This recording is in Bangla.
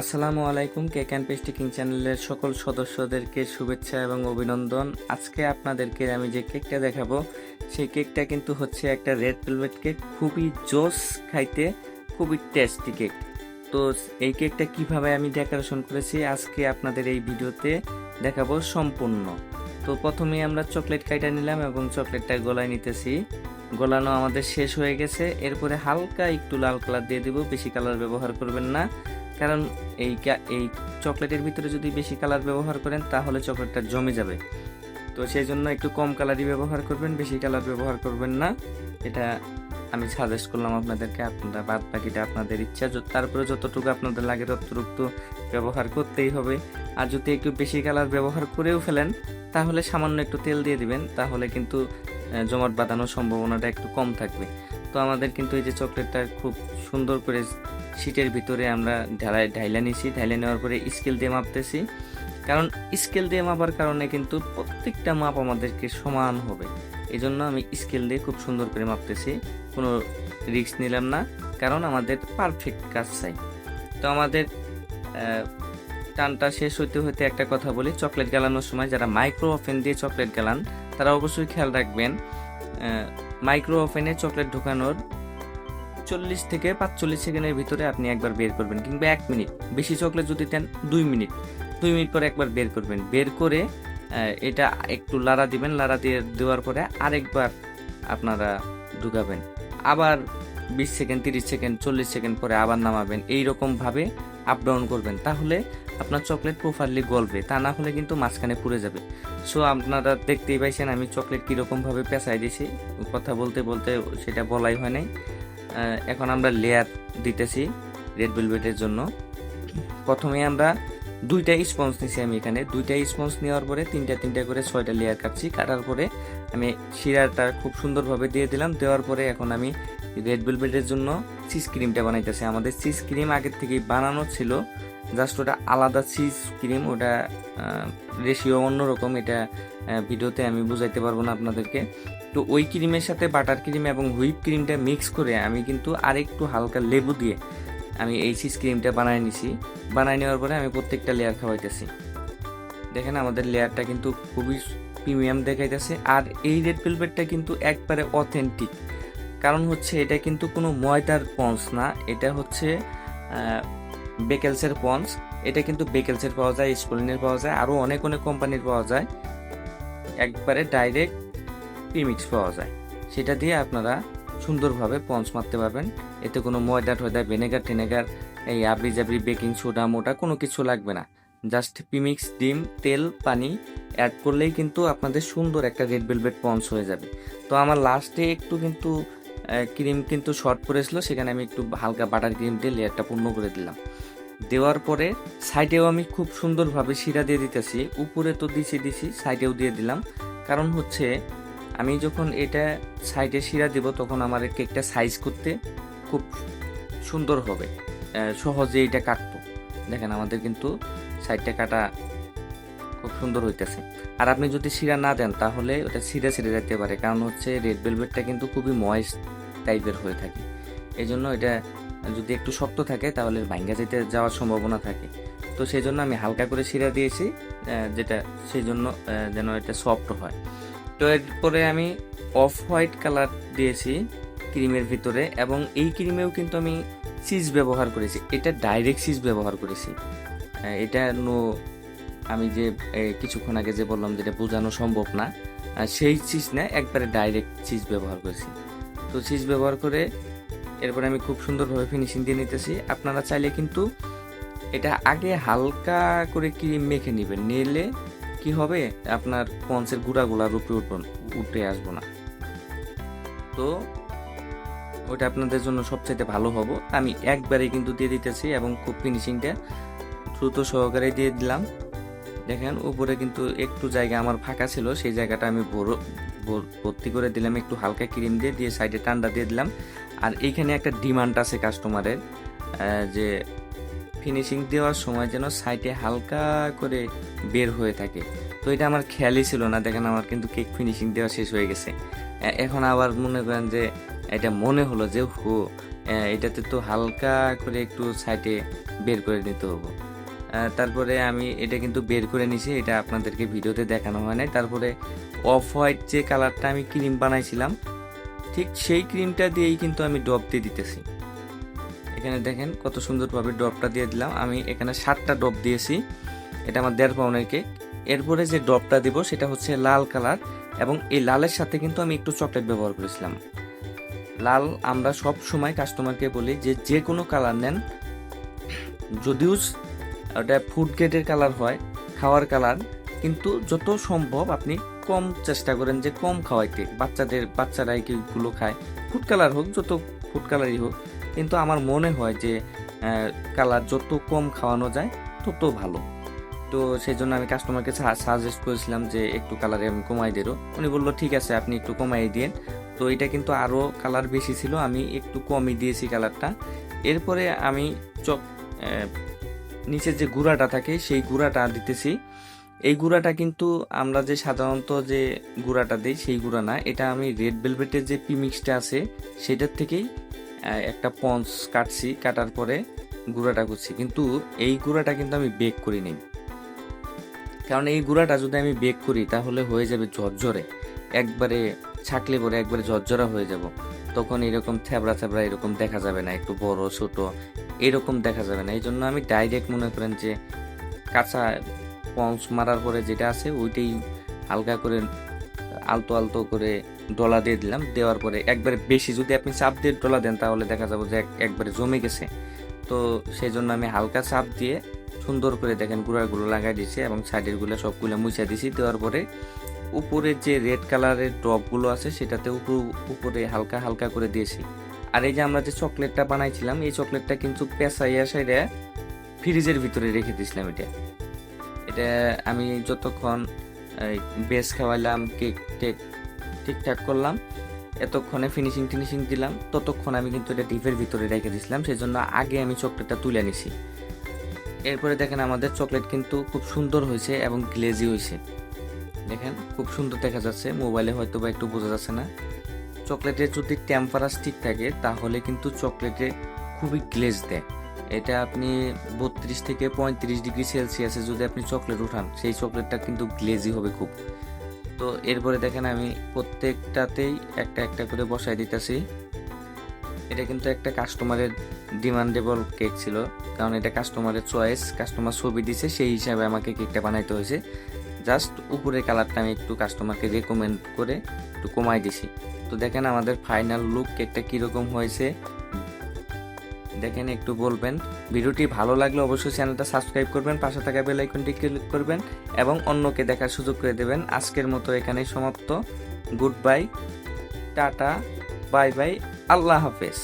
আসসালামু আলাইকুম, কেক অ্যান্ড পেস্টি কিং চ্যানেলের সকল সদস্যদেরকে শুভেচ্ছা এবং অভিনন্দন। আজকে আপনাদেরকে আমি যে কেকটা দেখাবো, সেই কেকটা কিন্তু হচ্ছে একটা রেড ভেলভেট কেক, খুবই জোস খাইতে, খুবই টেস্টি কেক। তো এই কেকটা কীভাবে আমি ডেকোরেশন করেছি, আজকে আপনাদের এই ভিডিওতে দেখাবো সম্পূর্ণ। তো প্রথমে আমরা চকলেট কাইটা নিলাম এবং চকলেটটা গলায় নিতেছি। গলানো আমাদের শেষ হয়ে গেছে, এরপরে হালকা একটু লাল কালার দিয়ে দিব, বেশি কালার ব্যবহার করবেন না। কারণ এই এই চকলেটের ভিতরে যদি বেশি কালার ব্যবহার করেন, তাহলে চকলেটটা জমে যাবে। তো সেই জন্য একটু কম কালারই ব্যবহার করবেন, বেশি কালার ব্যবহার করবেন না। এটা আমি সাজেস্ট করলাম আপনাদেরকে, আপনারা বাদ বাকিটা আপনাদের ইচ্ছা। তারপরে যতটুকু আপনাদের লাগে ততটুকু ব্যবহার করতেই হবে। আর যদি একটু বেশি কালার ব্যবহার করেও ফেলেন, তাহলে সামান্য একটু তেল দিয়ে দিবেন, তাহলে কিন্তু জমাট বাঁধানোর সম্ভাবনাটা একটু কম থাকবে। তো আমাদের কিন্তু এই যে চকলেটটা খুব সুন্দর করে শীটের ভিতরে আমরা ঢালাই, ঢাইলা নিছি। ঢাইলা নেওয়ার পরে স্কেল দিয়ে মাপতেছি। কারণ স্কেল দিয়ে মাপার কারণে কিন্তু প্রত্যেকটা মাপ আমাদেরকে সমান হবে। এই জন্য আমি স্কেল দিয়ে খুব সুন্দর করে মাপতেছি। কোনো রিস্ক নিলাম না, কারণ আমাদের পারফেক্ট কাজ চাই। তো আমাদের টানটা শেষ হইতে হইতে একটা কথা বলি। চকলেট গালানোর সময় যারা মাইক্রো ওভেন দিয়ে চকলেট গালান, তারা অবশ্যই খেয়াল রাখবেন মাইক্রো ওভেনে চকলেট ঢোকানোর চল্লিশ থেকে পাঁচচল্লিশ সেকেন্ডের ভিতরে আপনি একবার বের করবেন কিংবা এক মিনিট। বেশি চকলেট যদি দেন, দুই মিনিট। দুই মিনিট পরে একবার বের করবেন। বের করে এটা একটু লাড়া দিবেন। লাড়া দিয়ে দেওয়ার পরে আরেকবার আপনারা ঢুকাবেন। আবার বিশ সেকেন্ড, তিরিশ সেকেন্ড, চল্লিশ সেকেন্ড পরে আবার নামাবেন। এই রকম ভাবে আপ ডাউন করবেন। তাহলে আপনার চকলেট প্রপারলি গলবে। তা না হলে কিন্তু মাঝখানে পুড়ে যাবে। সো আপনারা দেখতেই পাইছেন আমি চকলেট কীরকমভাবে পেঁচাই দিছি কথা বলতে বলতে সেটা বলাই হয় নাই। এখন আমরা লেয়ার দিতেছি রেড ভেলভেটের জন্য। প্রথমে আমরা দুইটা স্পঞ্জ নিছি আমি এখানে। দুইটা স্পঞ্জ নেওয়ার পরে তিনটা তিনটা করে ছয়টা লেয়ার কাটছি। কাটার পরে আমি শিরাটা খুব সুন্দরভাবে দিয়ে দিলাম। দেওয়ার পরে এখন আমি রেড ভেলভেটের জন্য চিজ ক্রিমটা বানাইতেছি। আমাদের চিজ ক্রিম আগের থেকেই বানানো ছিল। জাস্ট ওটা আলাদা চিজ ক্রিম, ওটা রেশিও অন্যরকম, এটা ভিডিওতে আমি বুঝাইতে পারব না আপনাদেরকে। তো ওই ক্রিমের সাথে বাটার ক্রিম এবং হুইপ ক্রিমটা মিক্স করে আমি কিন্তু আরেকটু হালকা লেবু দিয়ে আমি এই চিজ ক্রিমটা বানায় নিছি। বানায় নেওয়ার পরে আমি প্রত্যেকটা লেয়ার খাওয়াইতেছি। দেখেন আমাদের লেয়ারটা কিন্তু খুবই প্রিমিয়াম দেখাইতেছে। আর এই রেড ভেলভেটটা কিন্তু একবারে অথেন্টিক কারণ হচ্ছে এটা কিন্তু কোনো ময়দার পন্স না, এটা হচ্ছে বেকেলসের পন্স এটা কিন্তু বেকেলসের পাওয়া যায় স্পলিনের পাওয়া যায়, আরও অনেক অনেক কোম্পানির পাওয়া যায়। একবারে ডাইরেক্ট প্রিমিক্স পাওয়া যায়। সেটা দিয়ে আপনারা সুন্দরভাবে পঞ্চ মারতে পারবেন। এতে কোনো ময়দা টয়দা, ভিনেগার টেনেগার, এই আবরি জাবরি বেকিং সোডা, মোটা কোনো কিছু লাগবে না। জাস্ট প্রিমিক্স, ডিম, তেল, পানি অ্যাড করলেই কিন্তু আপনাদের সুন্দর একটা রেড ভেলভেট পঞ্চ হয়ে যাবে। তো আমার লাস্টে একটু কিন্তু ক্রিম কিন্তু শর্ট পড়েছিল সেখানে আমি একটু হালকা বাটার ক্রিম দিয়ে লেয়ারটা পূর্ণ করে দিলাম। দেওয়ার পরে সাইডেও আমি খুব সুন্দরভাবে শিরা দিয়ে দিতেছি। উপরে তো দিছি দিছি সাইডেও দিয়ে দিলাম। কারণ হচ্ছে, আমি যখন এটা সাইডে শিরা দিব, তখন আমার কেকটা সাইজ করতে খুব সুন্দর হবে। সহজে এটা কাটবো। দেখেন, আমাদের কিন্তু সাইডটা কাটা খুব সুন্দর হইতেছে। আর আপনি যদি শিরা না দেন, তাহলে ওটা ছিঁড়ে ছিঁড়ে যেতে পারে। কারণ হচ্ছে রেড ভেলভেটটা কিন্তু খুবই ময়েস্ট টাইপের হয়ে থাকে। এই জন্য এটা যদি একটু শক্ত থাকে, তাহলে ভাঙ্গা যেতে যাওয়ার সম্ভাবনা থাকে। তো সেই জন্য আমি হালকা করে শিরা দিয়েছি যেটা সেই জন্য যেন এটা সফট হয়। তো এরপরে আমি অফ হোয়াইট কালার দিয়েছি ক্রিমের ভিতরে, এবং এই ক্রিমেও কিন্তু আমি চিজ ব্যবহার করেছি। এটা ডাইরেক্ট চিজ ব্যবহার করেছি। এটা নো, আমি যে কিছুক্ষণ আগে যে বললাম যেটা বোঝানো সম্ভব না সেই চিজ না, একবারে ডাইরেক্ট চিজ ব্যবহার করেছি। তো চিজ ব্যবহার করে এরপরে আমি খুব সুন্দরভাবে ফিনিশিং দিয়ে নিতেছি। আপনারা চাইলে কিন্তু এটা আগে হালকা করে ক্রিম মেখে নেবেন। নিলে কি হবে? আপনার পঞ্চের গুঁড়াগুলার উপরে উঠব, উঠে আসব না। তো ওটা আপনাদের জন্য সবচাইতে ভালো হব। আমি একবারে কিন্তু দিয়ে দিতেছি এবং খুব ফিনিশিংটা দ্রুত সহকারে দিয়ে দিলাম। দেখেন, উপরে কিন্তু একটু জায়গা আমার ফাঁকা ছিল, সেই জায়গাটা আমি ভর- ভর্তি করে দিলাম। একটু হালকা ক্রিম দিয়ে দিয়ে সাইডে ঠান্ডা দিয়ে দিলাম। আর এইখানে একটা ডিমান্ড আছে কাস্টমারের যে ফিনিশিং দেওয়ার সময় যেন সাইডে হালকা করে বের হয়ে থাকে। তো এটা আমার খেয়ালই ছিল না, দেখেন আমার কিন্তু কেক ফিনিশিং দেওয়া শেষ হয়ে গেছে। এখন আবার মনে করেন যে এটা মনে হলো যে, হো এটাতে তো হালকা করে একটু সাইডে বের করে নিতে হবে। তারপরে আমি এটা কিন্তু বের করে নিছি, এটা আপনাদেরকে ভিডিওতে দেখানো হয় নাই। তারপরে অফ হোয়াইট যে কালারটা আমি ক্রিম বানাইছিলাম ঠিক সেই ক্রিমটা দিয়েই কিন্তু আমি ড্রপ দিয়ে দিতেছি। এখানে দেখেন কত সুন্দরভাবে ড্রপটা দিয়ে দিলাম। আমি এখানে সাতটা ড্রপ দিয়েছি। এটা আমার দেড় পাউনের কেক এরপরে যে ড্রপটা দিব, সেটা হচ্ছে লাল কালার এবং এই লালের সাথে কিন্তু আমি একটু চকলেট ব্যবহার করেছিলাম। লাল আমরা সব সময় কাস্টমারকে বলি যে যে কোনো কালার নেন। যদিও ওটা ফুড গ্রেডের কালার হয়, খাওয়ার কালার কিন্তু যত সম্ভব আপনি কম চেষ্টা করেন যে কম খাওয়াইতে। বাচ্চাদের বাচ্চারা এগুলো খায়? ফুড কালার হোক, যত ফুড কালারই হোক, কিন্তু আমার মনে হয় যে কালার যত কম খাওয়ানো যায়, তত ভালো। তো সেই জন্য আমি কাস্টমারকে সাজেস্ট করেছিলাম যে, একটু কালারে আমি কমাই দেবো উনি বলল, ঠিক আছে, আপনি একটু কমাই দিন তো এটা কিন্তু আরও কালার বেশি ছিল, আমি একটু কমই দিয়েছি কালারটা এরপরে আমি চক নিচের যে গুঁড়াটা থাকে, সেই গুঁড়াটা দিতেছি। এই গুঁড়াটা কিন্তু আমরা যে সাধারণত যে গুঁড়াটা দিই, সেই গুঁড়া না, এটা আমি রেড ভেলভেটের যে পিমিক্সটা আছে, সেটার থেকেই একটা পঞ্চ কাটছি, কাটার পরে গুঁড়াটা করছি। কিন্তু এই গুঁড়াটা কিন্তু আমি বেক করি নিই। কারণ এই গুঁড়াটা যদি আমি বেক করি, তাহলে হয়ে যাবে ঝরঝরে, একবারে ছাকলে পরে একবারে ঝরঝরা হয়ে যাব। তখন এরকম থ্যাবড়া থ্যাবড়া এরকম দেখা যাবে না, একটু বড়, ছোট, এরকম দেখা যাবে না। এই জন্য আমি ডাইরেক্ট মনে করেন যে কাঁচা পঞ্চ মারার পরে যেটা আছে, ওইটাই হালকা করে আলতো আলতো করে ডলা দিয়ে দিলাম। দেওয়ার পরে একবারে বেশি যদি আপনি চাপ দিয়ে ডলা দেন, তাহলে দেখা যাবে যে একবারে জমে গেছে। তো সেই জন্য আমি হালকা চাপ দিয়ে সুন্দর করে দেখেন গুঁড়া গুঁড়াগুলো লাগাই দিয়েছি এবং সাইডেরগুলো সবগুলো মুছা দিয়েছি। দেওয়ার পরে উপরে যে রেড কালারের ড্রপগুলো আছে, সেটাতে উপর- হালকা হালকা করে দিয়েছি। আর এই যে আমরা যে চকলেটটা বানাইছিলাম, এই চকলেটটা কিন্তু পেঁচাইয়া সাইডে ফ্রিজের ভিতরে রেখে দিয়েছিলাম এটা। আমি যতক্ষণ বেস খাওয়াইলাম কেক টেক ঠিকঠাক করলাম, এতক্ষণে ফিনিশিং টিনিশিং দিলাম, ততক্ষণ আমি কিন্তু এটা ডিপের ভিতরে রেখে দিয়েছিলাম সেই জন্য আগে আমি চকলেটটা তুলে নিছি। এরপরে দেখেন আমাদের চকলেট কিন্তু খুব সুন্দর হয়েছে এবং গ্লেজি হয়েছে। দেখেন, খুব সুন্দর দেখা যাচ্ছে, মোবাইলে হয়তো বা একটু বোঝা যাচ্ছে না। চকলেটের যদি টেম্পারাস ঠিক থাকে, তাহলে কিন্তু চকলেটে খুবই গ্লেজ দেয়। এটা আপনি বত্রিশ থেকে পঁয়ত্রিশ ডিগ্রি সেলসিয়াসে যদি আপনি চকলেট উঠান, সেই চকলেটটা কিন্তু গ্লেজি হবে খুব। তো এরপরে দেখেন আমি প্রত্যেকটাতেই একটা একটা করে বসাই দিতেছি। এটা কিন্তু একটা কাস্টমারের ডিমান্ডেবল কেক ছিল, কারণ এটা কাস্টমারের চয়েস, কাস্টমার ছবি দিছে, সেই হিসাবে আমাকে কেকটা বানাইতে হয়েছে। জাস্ট উপরের কালারটা আমি একটু কাস্টমারকে রেকমেন্ড করে একটু কমাই দিছি। তো দেখেন আমাদের ফাইনাল লুক, কেকটা কীরকম হয়েছে দেখেন, একটু বলবেন। ভিডিওটি ভালো লাগলে অবশ্যই চ্যানেলটা সাবস্ক্রাইব করবেন, পাশে থাকা বেল আইকনটি ক্লিক করবেন এবং অন্যকে দেখার সুযোগ করে দেবেন। আজকের মতো এখানেই সমাপ্ত। Good bye, tata, bye bye, আল্লাহ হাফেজ।